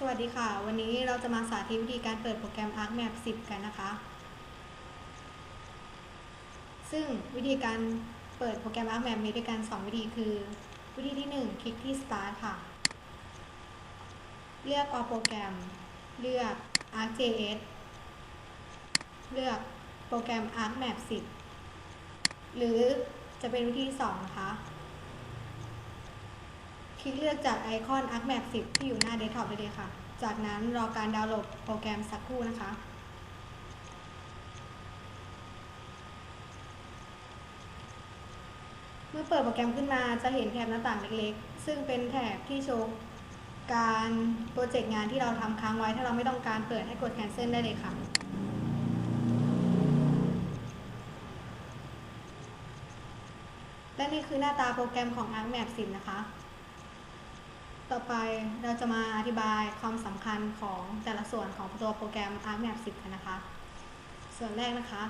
สวัสดีค่ะ วันนี้เราจะมาสาธิตวิธีการเปิดโปรแกรม ArcMap 10 กันนะคะ ซึ่งวิธีการเปิดโปรแกรม ArcMap มีด้วยกัน 2 วิธีคือ วิธีที่ 1 คลิกที่ Start ค่ะ เลือก All โปรแกรมเลือก ArcGIS เลือกโปรแกรม ArcMap 10 หรือจะเป็นวิธีที่2นะคะ ลิกเลือกจากไอคอน ArcMap 10 ที่อยู่หน้าเดสก์ท็อปได้เลยค่ะ จากนั้นรอการดาวน์โหลดโปรแกรมสักครู่นะคะเมื่อเปิดโปรแกรมขึ้นมาจะเห็นแถบหน้าต่างเล็กๆ ซึ่งเป็นแถบที่โชว์การโปรเจกต์งานที่เราทำค้างไว้ ถ้าเราไม่ต้องการเปิดให้กด cancel ได้เลยค่ะ และนี่คือหน้าตาโปรแกรมของ ArcMap 10 นะคะ ต่อไปเราจะมาอธิบายความสำคัญของแต่ละส่วนของตัวโปรแกรม ArcMap 10 กันนะคะ ส่วนแรกนะคะ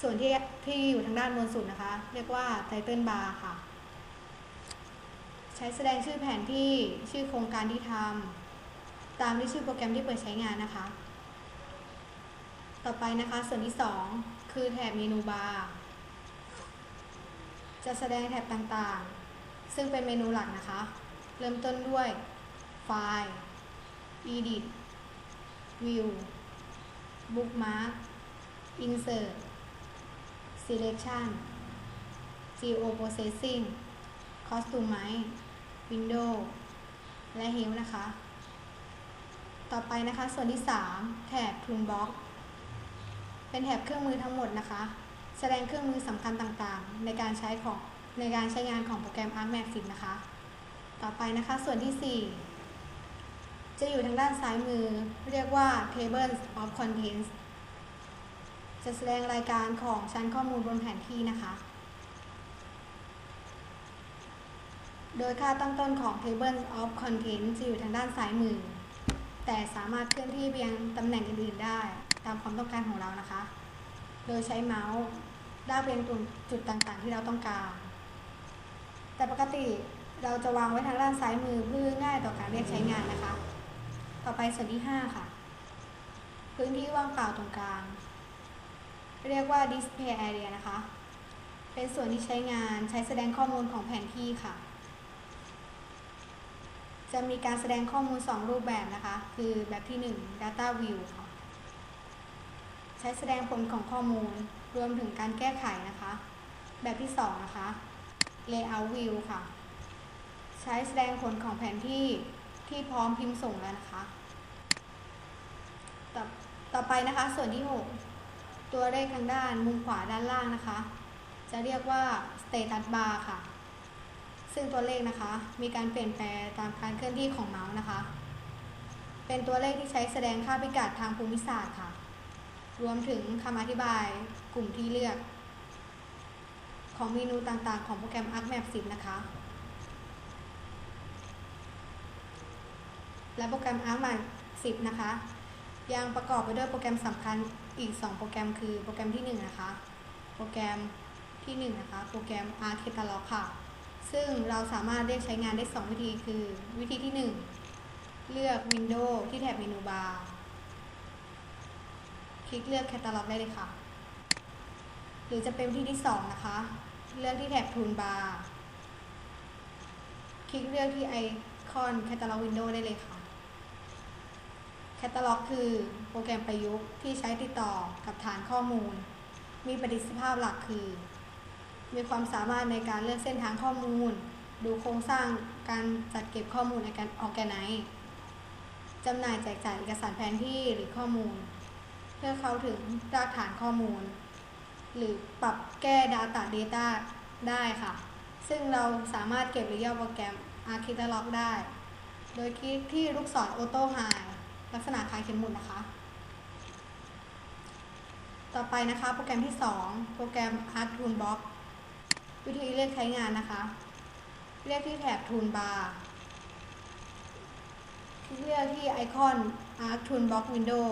ส่วนที่ที่อยู่ทางด้านบนสุดนะคะ เรียกว่า Title Bar ค่ะ ใช้แสดงชื่อแผนที่ชื่อโครงการที่ทำตามด้วยชื่อโปรแกรมที่เปิดใช้งานนะคะ ต่อไปนะคะ ส่วนที่ 2 คือแถบเมนูบาร์จะแสดงแถบต่างๆ ซึ่งเป็นเมนูหลักนะคะ เริ่มต้นด้วยไฟล์ edit view bookmark insert selection geo processing customize window และ help นะคะ ต่อไปนะคะส่วนที่ 3 แถบ toolbox เป็นแถบเครื่องมือทั้งหมดนะคะ แสดงเครื่องมือสำคัญต่างๆ ในการใช้ของในการใช้งานของโปรแกรม ArcMap 10นะคะ ต่อไปนะคะส่วนที่ 4 จะอยู่ทางด้านซ้ายมือ เรียกว่า Tables of Contents จะแสดงรายการของชั้นข้อมูลบนแผนที่นะคะ โดยค่าตั้งต้นของ Table of Contents จะอยู่ทางด้านซ้ายมือ แต่สามารถเคลื่อนที่ไปยังตำแหน่งอื่นๆได้ ตามความต้องการของเรานะคะ โดยใช้เมาส์ลากไปยังจุดต่างๆที่เราต้องการ แต่ปกติ เราจะวางไว้ทางด้านซ้ายมือเพื่อง่ายต่อการเรียกใช้งานนะคะ ต่อไปส่วนที่ 5 ค่ะ พื้นที่ว่างเปล่าตรงกลาง เรียกว่า display area นะคะ เป็นส่วนที่ใช้งานใช้แสดงข้อมูลของแผนที่ค่ะ จะมีการแสดงข้อมูล 2 รูปแบบนะคะ คือแบบที่ 1 data view ค่ะ ใช้แสดงผลของข้อมูลรวมถึงการแก้ไขนะคะ แบบที่ 2 นะคะ layout view ค่ะ ใช้แสดงผลของแผนที่ที่พร้อมพิมพ์ส่งแล้วนะคะ ต่อต่อไปนะคะส่วนที่ 6 ตัวเลขทางด้านมุมขวาด้านล่างนะคะ จะเรียกว่า status bar ค่ะ ซึ่งตัวเลขนะคะ มีการเปลี่ยนแปลงตามการเคลื่อนที่ของเมาส์นะคะ เป็นตัวเลขที่ใช้แสดงค่าพิกัดทางภูมิศาสตร์ค่ะ รวมถึงคำอธิบายกลุ่มที่เลือก ของเมนูต่างๆ ของโปรแกรม ArcMap 10 นะคะ และโปรแกรม ArcMap 10 นะคะ ยังประกอบไปด้วยโปรแกรมสำคัญอีก 2 โปรแกรมคือโปรแกรมที่ 1 นะคะ โปรแกรมที่ 1 นะคะ โปรแกรม ArcCatalog ค่ะ ซึ่งเราสามารถเรียกใช้งานได้ 2 วิธีคือวิธีที่ 1 เลือก Windows ที่แถบเมนูบาร์คลิกเลือก Catalog ได้เลยค่ะ หรือจะเป็นวิธีที่ 2 นะคะ เลือกที่แถบ Toolbar คลิกเลือกที่ไอคอน Catalog Window ได้เลยค่ะ Catalog คือโปรแกรมประยุกต์ที่ใช้ติดต่อกับฐานข้อมูล มีประสิทธิภาพหลักคือ มีความสามารถในการเลือกเส้นทางข้อมูล ดูโครงสร้างการจัดเก็บข้อมูลในการออแกไนจำหน่ายแจกจ่ายเอกสารแผนที่หรือข้อมูล เพื่อเข้าถึงรากฐานข้อมูล หรือปรับแก้ Data Data ได้ค่ะ ซึ่งเราสามารถเก็บหรือย่อโปรแกรม Architect ได้ โดยคลิกที่ลูกศร Auto High ลักษณะคล้ายเข็มหมุดนะคะ ต่อไปนะคะโปรแกรมที่ 2 โปรแกรม Art Toolbox วิธีเลือกใช้งานนะคะ เลือกที่แถบ Toolbar เลือกที่ไอคอน Art Toolbox Window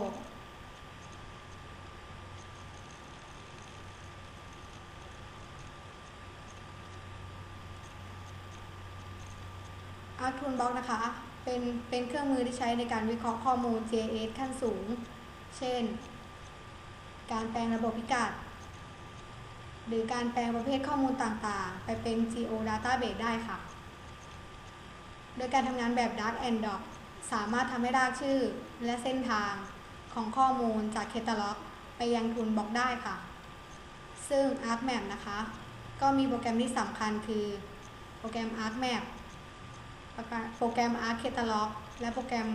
Art Toolbox นะคะ เป็นเป็นเครื่องมือที่ใช้ในการวิเคราะห์ข้อมูล GIS ขั้นสูง เช่น การแปลงระบบพิกัด หรือการแปลงประเภทข้อมูลต่างๆ ไปเป็น Geo Database ได้ค่ะ โดยการทำงานแบบ Dark and Dog สามารถทำให้รากชื่อและเส้นทางของข้อมูลจาก Catalog ไปยังทุนบล็อกได้ค่ะ ซึ่ง ArcMap นะคะ ก็มีโปรแกรมที่สำคัญคือโปรแกรม ArcMap โปรแกรม Arc Catalog และโปรแกรม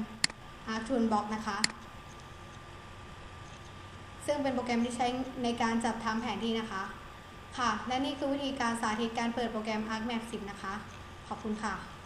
Arc Toolbox นะคะ ซึ่งเป็นโปรแกรมที่ใช้ในการจัดทำแผนที่นะคะ ค่ะ และนี่คือวิธีการสาธิตการเปิดโปรแกรม ArcMap 10 นะคะ ขอบคุณค่ะ